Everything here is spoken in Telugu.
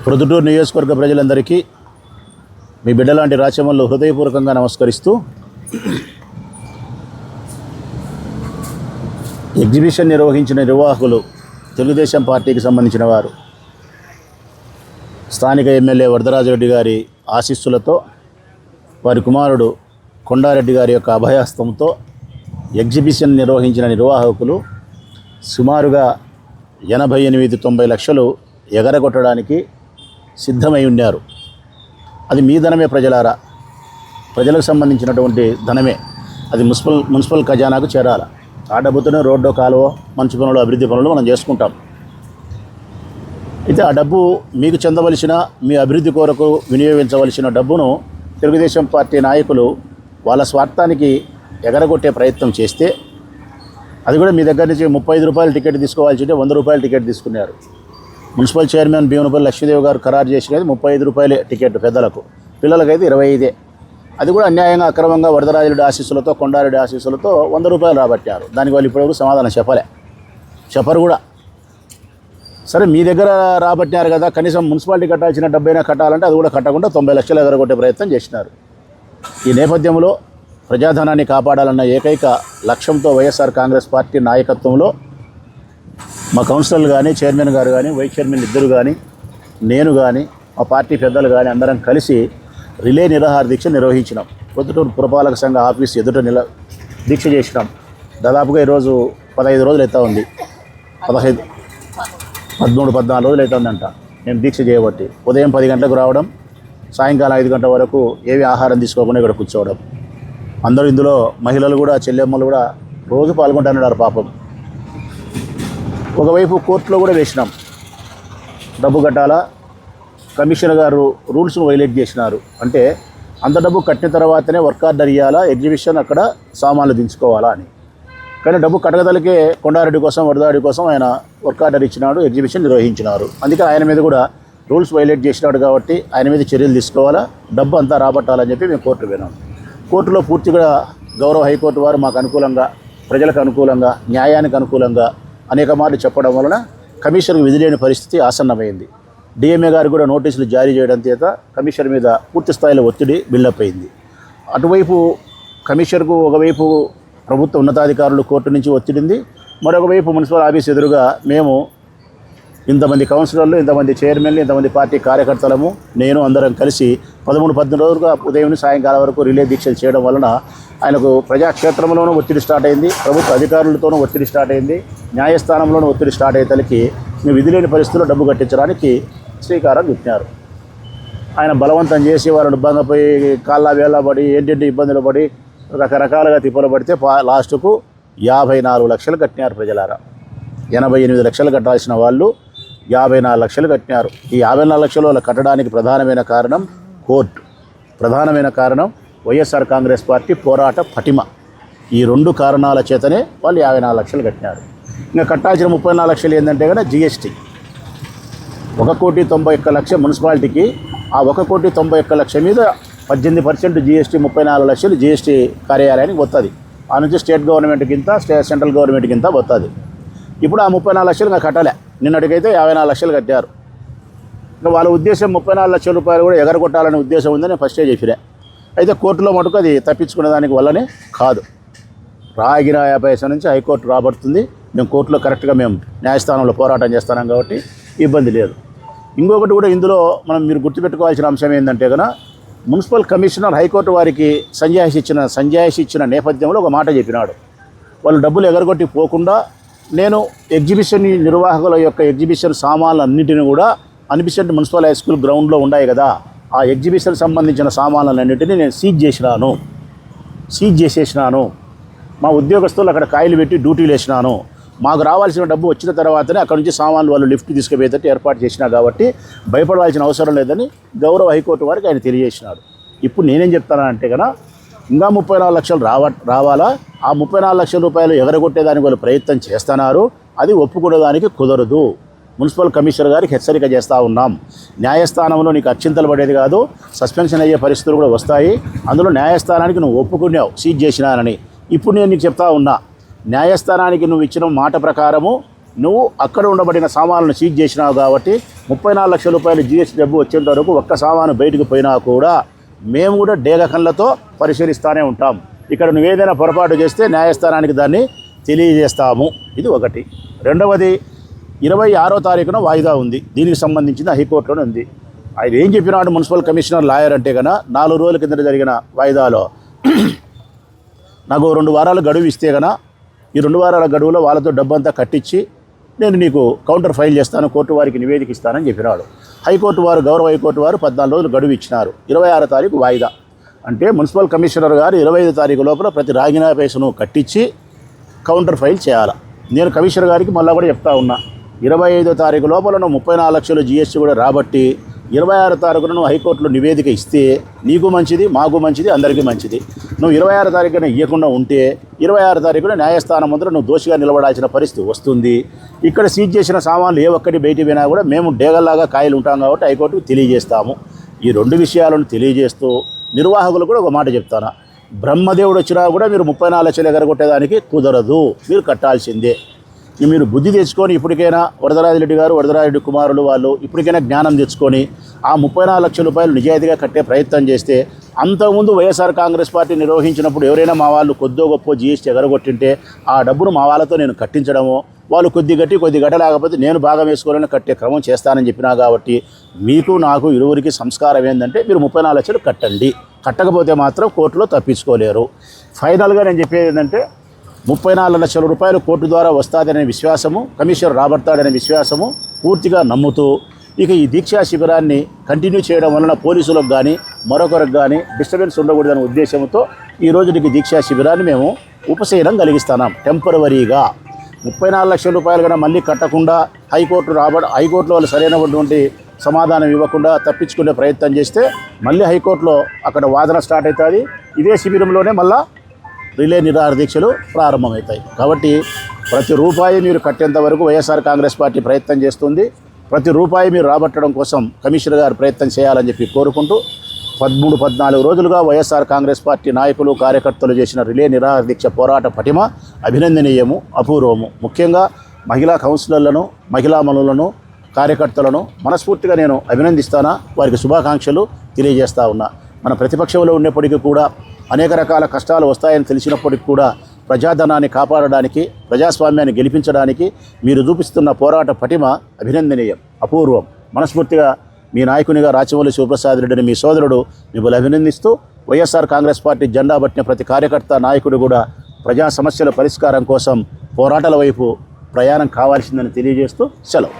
ప్రొద్దుటూరు నియోజకవర్గ ప్రజలందరికీ మీ బిడ్డలాంటి రాచమల్లు హృదయపూర్వకంగా నమస్కరిస్తూ ఎగ్జిబిషన్ నిర్వహించిన నిర్వాహకులు తెలుగుదేశం పార్టీకి సంబంధించిన వారు స్థానిక ఎమ్మెల్యే వరదరాజరెడ్డి గారి ఆశీస్సులతో వారి కుమారుడు కొండారెడ్డి గారి యొక్క అభయహస్తంతో ఎగ్జిబిషన్ నిర్వహించిన నిర్వాహకులు సుమారుగా ఎనభై ఎనిమిది తొంభై లక్షలు ఎగరగొట్టడానికి సిద్ధమై ఉన్నారు. అది మీ ధనమే ప్రజలారా. ప్రజలకు సంబంధించినటువంటి ధనమే. అది మున్సిపల్ మున్సిపల్ ఖజానాకు చేరాలి. ఆ డబ్బుతోనే రోడ్డు కాలువ మంచి పనులు అభివృద్ధి పనులు మనం చేసుకుంటాం. అయితే ఆ డబ్బు మీకు చెందవలసిన మీ అభివృద్ధి కొరకు వినియోగించవలసిన డబ్బును తెలుగుదేశం పార్టీ నాయకులు వాళ్ళ స్వార్థానికి ఎగరగొట్టే ప్రయత్నం చేస్తే అది కూడా మీ దగ్గర నుంచి ముప్పై ఐదు రూపాయలు టికెట్ తీసుకోవాల్సి ఉంటే వంద రూపాయలు టికెట్ తీసుకున్నారు. మున్సిపల్ చైర్మన్ భీమనపల్లి లక్ష్మీదేవి గారు ఖరారు చేసినది ముప్పై ఐదు రూపాయలే టికెట్ పెద్దలకు. పిల్లలకైతే ఇరవై ఐదే. అది కూడా అన్యాయంగా అక్రమంగా వరదరాజుడి ఆశీస్సులతో కొండారెడ్డి ఆశీస్సులతో వంద రూపాయలు రాబట్టారు. దానికి వాళ్ళు ఇప్పటివరకు సమాధానం చెప్పలే. చెప్పరు కూడా. సరే మీ దగ్గర రాబట్టినారు కదా కనీసం మున్సిపాలిటీ కట్టాల్సిన డబ్బైనా కట్టాలంటే అది కూడా కట్టకుండా తొంభై లక్షలు ఎగరగొట్టే ప్రయత్నం చేసినారు. ఈ నేపథ్యంలో ప్రజాధనాన్ని కాపాడాలన్న ఏకైక లక్ష్యంతో వైఎస్ఆర్ కాంగ్రెస్ పార్టీ నాయకత్వంలో మా కౌన్సిలర్లు కానీ చైర్మన్ గారు కానీ వైస్ చైర్మన్ ఇద్దరు కానీ నేను కానీ మా పార్టీ పెద్దలు కానీ అందరం కలిసి రిలే నిరాహార దీక్ష నిర్వహించినాం. పొద్దుటూరు పురపాలక సంఘ ఆఫీస్ ఎదుట నిల దీక్ష చేసినాం. దాదాపుగా ఈరోజు పదహైదు రోజులు అవుతా ఉంది. పదహైదు పదమూడు పద్నాలుగు రోజులు అవుతుందంట మేము దీక్ష చేయబట్టి ఉదయం పది గంటలకు రావడం సాయంకాలం ఐదు గంటల వరకు ఏవి ఆహారం తీసుకోకుండా ఇక్కడ కూర్చోవడం. అందరూ ఇందులో మహిళలు కూడా చెల్లెమ్మలు కూడా రోజు పాల్గొంటున్నారు పాపం. ఒకవైపు కోర్టులో కూడా వేసినాం. డబ్బు కట్టాలా? కమిషనర్ గారు రూల్స్ను వైలేట్ చేసినారు. అంటే అంత డబ్బు కట్టిన తర్వాతనే వర్క్ ఆర్డర్ ఇవ్వాలా ఎగ్జిబిషన్ అక్కడ సామాన్లు దించుకోవాలా అని. కానీ డబ్బు కట్టగదలకే కొండారెడ్డి కోసం వరదాడి కోసం ఆయన వర్క్ ఆర్డర్ ఇచ్చినాడు ఎగ్జిబిషన్ నిర్వహించినారు. అందుకే ఆయన మీద కూడా రూల్స్ వైలేట్ చేసినాడు కాబట్టి ఆయన మీద చర్యలు తీసుకోవాలా? డబ్బు అంతా రాబట్టాలని చెప్పి మేము కోర్టు పోయినాం. కోర్టులో పూర్తిగా గౌరవ హైకోర్టు వారు మాకు అనుకూలంగా ప్రజలకు అనుకూలంగా న్యాయానికి అనుకూలంగా అనేక మార్లు చెప్పడం వలన కమిషన్కు విధిలేని పరిస్థితి ఆసన్నమైంది. డిఎంఏ గారు కూడా నోటీసులు జారీ చేయడం చేత కమిషన్ మీద పూర్తి స్థాయిలో ఒత్తిడి బిల్డప్ అయింది. అటువైపు కమిషనర్కు ఒకవైపు ప్రభుత్వ ఉన్నతాధికారులు కోర్టు నుంచి ఒత్తిడింది మరొకవైపు మున్సిపల్ ఆఫీస్ ఎదురుగా మేము ఇంతమంది కౌన్సిలర్లు ఇంతమంది చైర్మన్లు ఇంతమంది పార్టీ కార్యకర్తలము నేను అందరం కలిసి పదమూడు పద్దెనిమిది రోజులుగా ఉదయం సాయంకాలం వరకు రిలే దీక్షలు చేయడం వలన ఆయనకు ప్రజాక్షేత్రంలోనూ ఒత్తిడి స్టార్ట్ అయింది ప్రభుత్వ అధికారులతోనూ ఒత్తిడి స్టార్ట్ అయింది న్యాయస్థానంలోనూ ఒత్తిడి స్టార్ట్ అయ్యేతలకి మేము విధి లేని పరిస్థితుల్లో డబ్బు కట్టించడానికి శ్రీకారం చుట్టినారు. ఆయన బలవంతం చేసి వాళ్ళని ఇబ్బందిపోయి కాళ్ళ వేళ్ళ పడి ఏంటంటే ఇబ్బందులు పడి రకరకాలుగా తిప్పలు పడితే పా- లాస్ట్కు యాభై నాలుగు లక్షలు కట్టినారు ప్రజలారా. ఎనభై ఎనిమిది లక్షలు కట్టాల్సిన వాళ్ళు యాభై నాలుగు లక్షలు కట్టినారు. ఈ యాభై నాలుగు లక్షలు వాళ్ళు కట్టడానికి ప్రధానమైన కారణం కోర్టు. ప్రధానమైన కారణం వైఎస్ఆర్ కాంగ్రెస్ పార్టీ పోరాట పటిమ. ఈ రెండు కారణాల చేతనే వాళ్ళు యాభై నాలుగు లక్షలు కట్టినారు. ఇంకా కట్టాల్సిన ముప్పై నాలుగు లక్షలు ఏంటంటే కదా జిఎస్టీ. ఒక కోటి తొంభై ఒక్క లక్ష మున్సిపాలిటీకి ఆ ఒక కోటి తొంభై ఒక్క లక్ష మీద పద్దెనిమిది పర్సెంట్ జీఎస్టీ ముప్పై నాలుగు లక్షలు జీఎస్టీ కార్యాలయానికి వస్తుంది ఆ నుంచి స్టేట్ గవర్నమెంట్ కింద స్టే సెంట్రల్ గవర్నమెంట్ కింద వస్తుంది ఇప్పుడు ఆ ముప్పై నాలుగు లక్షలు ఇంకా కట్టలే. నిన్నటికైతే యాభై నాలుగు లక్షలు కట్టారు. ఇంకా వాళ్ళ ఉద్దేశం ముప్పై నాలుగు లక్షల రూపాయలు కూడా ఎగరగొట్టాలనే ఉద్దేశం ఉందని ఫస్టే చెప్పిరే అయితే కోర్టులో మటుకు అది తప్పించుకునే దానికి వల్లనే కాదు. రాగిన పైసా నుంచి హైకోర్టు రాబడుతుంది. మేము కోర్టులో కరెక్ట్గా మేము న్యాయస్థానంలో పోరాటం చేస్తున్నాం కాబట్టి ఇబ్బంది లేదు. ఇంకొకటి కూడా ఇందులో మనం మీరు గుర్తుపెట్టుకోవాల్సిన అంశం ఏంటంటే కనుక మున్సిపల్ కమిషనర్ హైకోర్టు వారికి సంజాయిషి ఇచ్చిన సంజాయిషి ఇచ్చిన నేపథ్యంలో ఒక మాట చెప్పినాడు. వాళ్ళు డబ్బులు ఎగరగొట్టి పోకుండా నేను ఎగ్జిబిషన్ నిర్వాహకుల యొక్క ఎగ్జిబిషన్ సామాన్లన్నింటినీ కూడా అనిపిసెంట్ మున్సిపల్ హై స్కూల్ గ్రౌండ్లో ఉన్నాయి కదా ఆ ఎగ్జిబిషన్ సంబంధించిన సామాన్లన్నింటినీ నేను సీజ్ చేసినాను. సీజ్ చేసేసినాను. మా ఉద్యోగస్తులు అక్కడ కాయలు పెట్టి డ్యూటీలు వేసినాను మాకు రావాల్సిన డబ్బు వచ్చిన తర్వాతనే అక్కడ నుంచి సామాన్లు వాళ్ళు లిఫ్ట్ తీసుకుపోయేటట్టు ఏర్పాటు చేసినా కాబట్టి భయపడవలసిన అవసరం లేదని గౌరవ హైకోర్టు వారికి ఆయన తెలియజేసినాడు. ఇప్పుడు నేనేం చెప్తానంటే కనుక ఇంకా ముప్పై నాలుగు లక్షలు రావ రావాలా? ఆ ముప్పై నాలుగు లక్షల రూపాయలు ఎగరగొట్టేదానికి వాళ్ళు ప్రయత్నం చేస్తున్నారు. అది ఒప్పుకునేదానికి కుదరదు. మున్సిపల్ కమిషనర్ గారికి హెచ్చరిక చేస్తూ ఉన్నాం. న్యాయస్థానంలో నీకు అత్యంతలు పడేది కాదు సస్పెన్షన్ అయ్యే పరిస్థితులు కూడా వస్తాయి. అందులో న్యాయస్థానానికి నువ్వు ఒప్పుకున్నావు సీజ్ చేసినానని. ఇప్పుడు నేను నీకు చెప్తా ఉన్నా న్యాయస్థానానికి నువ్వు ఇచ్చిన మాట ప్రకారము నువ్వు అక్కడ ఉండబడిన సామాన్లను సీజ్ చేసినావు కాబట్టి ముప్పై నాలుగు లక్షల రూపాయలు జీఎస్టీ డబ్బు వచ్చేంత వరకు ఒక్క సామాను బయటకు పోయినా కూడా మేము కూడా డేగ కళ్ళతో పరిశీలిస్తూనే ఉంటాం. ఇక్కడ నువ్వేదైనా పొరపాటు చేస్తే న్యాయస్థానానికి దాన్ని తెలియజేస్తాము. ఇది ఒకటి. రెండవది ఇరవై ఆరో తారీఖున వాయిదా ఉంది. దీనికి సంబంధించిన హైకోర్టులోనే ఉంది. ఆయన ఏం చెప్పినాడు మున్సిపల్ కమిషనర్ లాయర్ అంటే కనుక నాలుగు రోజుల కింద జరిగిన వాయిదాలో. నాకు రెండు వారాలు గడువు ఇస్తే గన ఈ రెండు వారాల గడువులో వాళ్ళతో డబ్బంతా కట్టించి నేను నీకు కౌంటర్ ఫైల్ చేస్తాను కోర్టు వారికి నివేదిక ఇస్తానని చెప్పినాడు. హైకోర్టు వారు గౌరవ హైకోర్టు వారు పద్నాలుగు రోజులు గడువు ఇచ్చినారు. ఇరవై ఆరో తారీఖు వాయిదా. అంటే మున్సిపల్ కమిషనర్ గారు ఇరవై ఐదు తారీఖు లోపల ప్రతి రాగినా పేసును కట్టించి కౌంటర్ ఫైల్ చేయాలి. నేను కమిషనర్ గారికి మళ్ళీ కూడా చెప్తా ఉన్నా. ఇరవై ఐదో తారీఖు లోపల నువ్వు ముప్పై నాలుగు లక్షలు జిఎస్టీ కూడా రాబట్టి ఇరవై ఆరు తారీఖున నువ్వు హైకోర్టులో నివేదిక ఇస్తే నీకు మంచిది మాకు మంచిది అందరికీ మంచిది. నువ్వు ఇరవై ఆరు తారీఖున ఇవ్వకుండా ఉంటే ఇరవై ఆరు తారీఖున న్యాయస్థానం ముందర నువ్వు దోషిగా నిలబడాల్సిన పరిస్థితి వస్తుంది. ఇక్కడ సీజ్ చేసిన సామాన్లు ఏ ఒక్కటి బయటికి పోయినా కూడా మేము డేగల్లాగా కాయలు ఉంటాం కాబట్టి హైకోర్టుకు తెలియజేస్తాము. ఈ రెండు విషయాలను తెలియజేస్తూ నిర్వాహకులు కూడా ఒక మాట చెప్తాను బ్రహ్మదేవుడు వచ్చినా కూడా మీరు ముప్పై నాలుగు లక్షలు ఎగరగొట్టేదానికి కుదరదు. మీరు కట్టాల్సిందే. మీరు బుద్ధి తెచ్చుకొని ఇప్పటికైనా వరదరాజిరెడ్డి గారు వరదరాజిరెడ్డి కుమారులు వాళ్ళు ఇప్పటికైనా జ్ఞానం తెచ్చుకొని ఆ ముప్పై నాలుగు లక్షల రూపాయలు నిజాయితీగా కట్టే ప్రయత్నం చేస్తే అంతకుముందు వైఎస్ఆర్ కాంగ్రెస్ పార్టీ నిర్వహించినప్పుడు ఎవరైనా మా వాళ్ళు కొద్దో గొప్ప జీఎస్టీ ఎగరగొట్టింటే ఆ డబ్బును మా వాళ్ళతో నేను కట్టించడము వాళ్ళు కొద్ది గట్టి కొద్ది గట్ట లేకపోతే నేను భాగం వేసుకోవాలని కట్టే క్రమం చేస్తానని చెప్పినా కాబట్టి మీకు నాకు ఇరువురికి సంస్కారం ఏంటంటే మీరు ముప్పై నాలుగు లక్షలు కట్టండి. కట్టకపోతే మాత్రం కోర్టులో తప్పించుకోలేరు. ఫైనల్గా నేను చెప్పేది ఏంటంటే ముప్పై నాలుగు లక్షల రూపాయలు కోర్టు ద్వారా వస్తాదనే విశ్వాసము కమిషనర్ రాబడతాడనే విశ్వాసము పూర్తిగా నమ్ముతూ ఇక ఈ దీక్షా శిబిరాన్ని కంటిన్యూ చేయడం వలన పోలీసులకు కానీ మరొకరికి కానీ డిస్టర్బెన్స్ ఉండకూడదనే ఉద్దేశంతో ఈ నీకు దీక్షా శిబిరాన్ని మేము ఉపశమనం కలిగిస్తున్నాం టెంపరవరీగా ముప్పై నాలుగు లక్షల రూపాయలు కన్నా మళ్ళీ కట్టకుండా హైకోర్టు రాబడ హైకోర్టులో వాళ్ళు సరైనటువంటి సమాధానం ఇవ్వకుండా తప్పించుకునే ప్రయత్నం చేస్తే మళ్ళీ హైకోర్టులో అక్కడ వాదన స్టార్ట్ అవుతుంది. ఇదే శిబిరంలోనే మళ్ళా రిలే నిరాహార దీక్షలు ప్రారంభమవుతాయి. కాబట్టి ప్రతి రూపాయి మీరు కట్టేంత వరకు వైఎస్ఆర్ కాంగ్రెస్ పార్టీ ప్రయత్నం చేస్తుంది. ప్రతి రూపాయి మీరు రాబట్టడం కోసం కమిషనర్ గారు ప్రయత్నం చేయాలని చెప్పి కోరుకుంటూ పదమూడు పద్నాలుగు రోజులుగా వైఎస్ఆర్ కాంగ్రెస్ పార్టీ నాయకులు కార్యకర్తలు చేసిన రిలే నిరాదీక్ష పోరాట పటిమ అభినందనీయము అపూర్వము. ముఖ్యంగా మహిళా కౌన్సిలర్లను మహిళా మనులను కార్యకర్తలను మనస్ఫూర్తిగా నేను అభినందిస్తానా? వారికి శుభాకాంక్షలు తెలియజేస్తా ఉన్నా. మన ప్రతిపక్షంలో ఉన్నప్పటికీ కూడా అనేక రకాల కష్టాలు వస్తాయని తెలిసినప్పటికీ కూడా ప్రజాధనాన్ని కాపాడడానికి ప్రజాస్వామ్యాన్ని గెలిపించడానికి మీరు చూపిస్తున్న పోరాట పటిమ అభినందనీయం అపూర్వం. మనస్ఫూర్తిగా మీ నాయకునిగా రాచమల్లి శివప్రసాద్ రెడ్డిని మీ సోదరుడు మిమ్మల్ని అభినందిస్తూ వైఎస్ఆర్ కాంగ్రెస్ పార్టీ జెండా పట్టిన ప్రతి కార్యకర్త నాయకుడు కూడా ప్రజా సమస్యల పరిష్కారం కోసం పోరాటాల వైపు ప్రయాణం కావాల్సిందని తెలియజేస్తూ సెలవు.